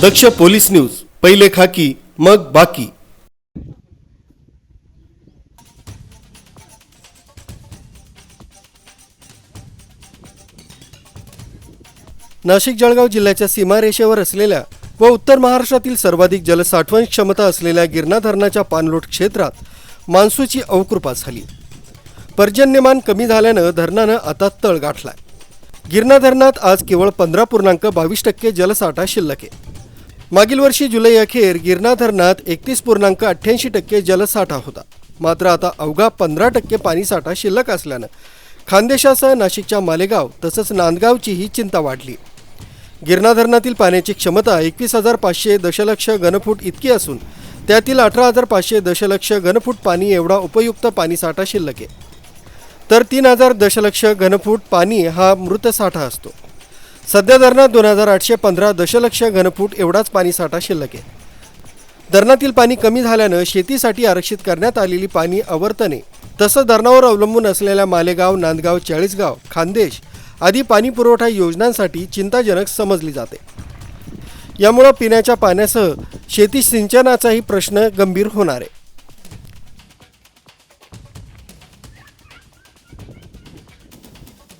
दक्ष police news पहिले खाकी मग बाकी. नाशिक जळगाव जिल्ह्याच्या सीमारेषेवर असलेल्या व उत्तर महाराष्ट्रातील सर्वाधिक जलसाठवण क्षमता असलेल्या गिरणा धरणाच्या पाणलोट क्षेत्रात मान्सूची अवकृपा झाली. पर्जन्यमान कमी झाल्यानं धरणानं आता तळ गाठलाय. गिरणा धरणात आज केवळ पंधरा पूर्णांक बावीस टक्के जलसाठा शिल्लक आहे. मागील वर्षी जुलै अखेर गिरणा धरणात एकतीस पूर्णांक अठ्ठ्याऐंशी टक्के जलसाठा होता. मात्र आता अवघा पंधरा टक्के पाणीसाठा शिल्लक असल्यानं खानदेशासह नाशिकच्या मालेगाव तसंच नांदगावचीही चिंता वाढली. गिरणा धरणातील पाण्याची क्षमता एकवीस हजार पाचशे दशलक्ष घनफूट इतकी असून त्यातील अठरा हजार पाचशे दशलक्ष घनफूट पाणी एवढा उपयुक्त पाणीसाठा शिल्लक आहे. तर तीन हजार दशलक्ष घनफूट पाणी हा मृतसाठा असतो. सध्या धरणात दोन हजार आठशे पंधरा दशलक्ष घनफूट एवढाच पाणीसाठा शिल्लक आहे. धरणातील पाणी कमी झाल्यानं शेतीसाठी आरक्षित करण्यात आलेली पाणी आवर्तने तसंच धरणावर अवलंबून असलेल्या मालेगाव नांदगाव चाळीसगाव खानदेश आदी पाणी पुरवठा योजनांसाठी चिंताजनक समजली जाते. यामुळं पिण्याच्या पाण्यासह शेती सिंचनाचाही प्रश्न गंभीर होणार आहे.